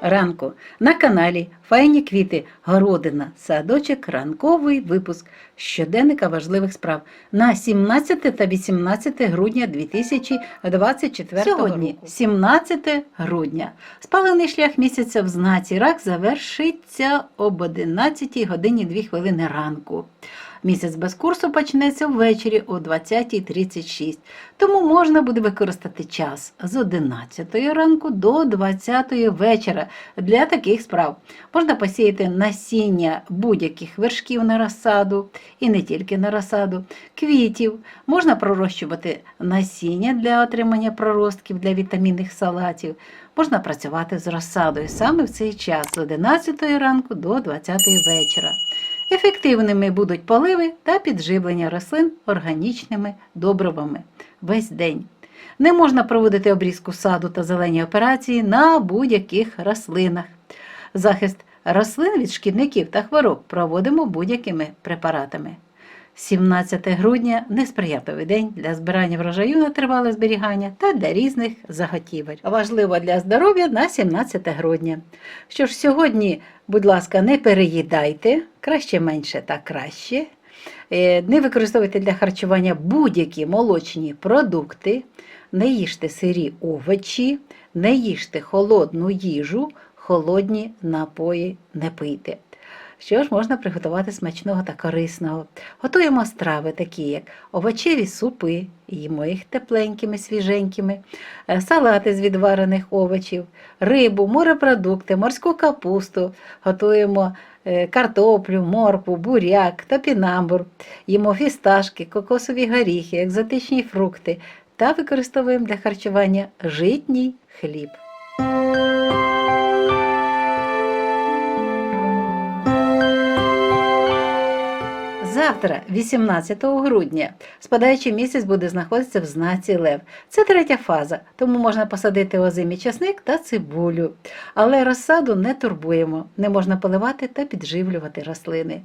ранку на каналі Файні квіти, городина, садочок, ранковий випуск щоденника важливих справ на 17 та 18 грудня 2024 Сьогодні, року. 17 грудня. Спалений шлях місяця в знаці рак завершиться об 11 годині 2 хвилини ранку. Місяць без курсу почнеться ввечері о 20.36, тому можна буде використати час з 11 ранку до 20 вечора для таких справ. Можна посіяти насіння будь-яких вершків на розсаду, і не тільки на розсаду, квітів. Можна пророщувати насіння для отримання проростків для вітамінних салатів. Можна працювати з розсадою саме в цей час з 11 ранку до 20 вечора. Ефективними будуть поливи та підживлення рослин органічними добривами весь день. Не можна проводити обрізку саду та зелені операції на будь-яких рослинах. Захист рослин від шкідників та хвороб проводимо будь-якими препаратами. 17 грудня несприятливий день для збирання врожаю на тривале зберігання та для різних заготівель. Важливо для здоров'я на 17 грудня. Що ж, сьогодні, будь ласка, не переїдайте, краще менше та краще. Е, Не використовуйте для харчування будь-які молочні продукти, не їжте сирі овочі, не їжте холодну їжу, холодні напої не пийте. Що ж можна приготувати смачного та корисного? Готуємо страви, такі як овочеві супи, їмо їх тепленькими, свіженькими, е, салати з відварених овочів, рибу, морепродукти, морську капусту, готуємо е, картоплю, моркву, буряк, топінамбур, їмо фісташки, кокосові горіхи, екзотичні фрукти та використовуємо для харчування житній хліб. Завтра, 18 грудня, спадаючий місяць буде знаходитися в знаці Лев. Це третя фаза, тому можна посадити озимий часник та цибулю. Але розсаду не турбуємо, не можна поливати та підживлювати рослини.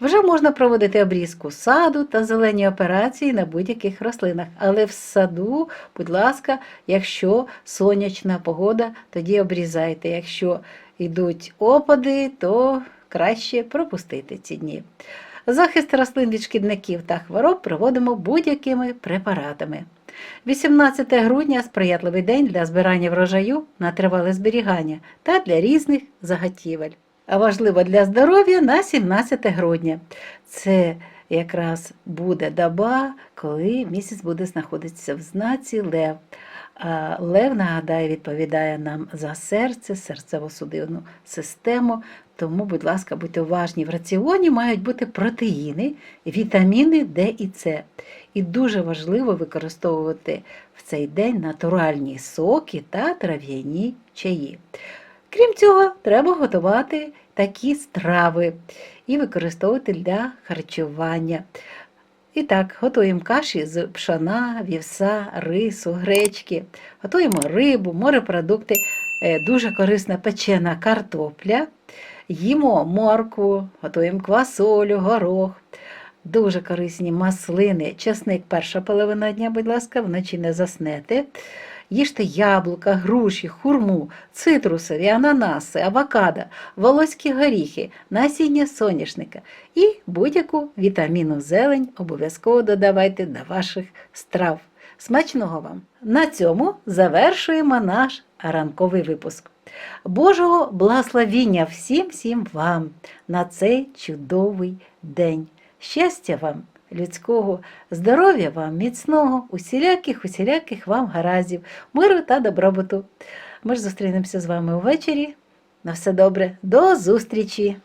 Вже можна проводити обрізку саду та зелені операції на будь-яких рослинах. Але в саду, будь ласка, якщо сонячна погода, тоді обрізайте. Якщо йдуть опади, то краще пропустити ці дні. Захист рослин від шкідників та хвороб проводимо будь-якими препаратами. 18 грудня сприятливий день для збирання врожаю на тривале зберігання та для різних заготівель. А важливо для здоров'я на 17 грудня. Це якраз буде доба, коли місяць буде знаходитися в знаці Лев. Лев, нагадаю, відповідає нам за серце, серцево-судинну систему. Тому, будь ласка, будьте уважні. В раціоні мають бути протеїни, вітаміни Д і С. І дуже важливо використовувати в цей день натуральні соки та трав'яні чаї. Крім цього, треба готувати такі страви і використовувати для харчування. І так, готуємо каші з пшона, вівса, рису, гречки, готуємо рибу, морепродукти, Е, дуже корисна печена картопля, їмо моркву, готуємо квасолю, горох. Дуже корисні маслини, чесник перша половина дня, будь ласка, вночі не заснете. Їжте яблука, груші, хурму, цитрусові, ананаси, авокадо, волоські горіхи, насіння соняшника і будь-яку вітамінну зелень обов'язково додавайте до ваших страв. Смачного вам! На цьому завершуємо наш ранковий випуск. Божого благословіння всім всім вам на цей чудовий день. Щастя вам, людського, здоров'я вам, міцного, усіляких, усіляких вам гаразів, миру та добробуту. Ми ж зустрінемося з вами увечері. На все добре, до зустрічі!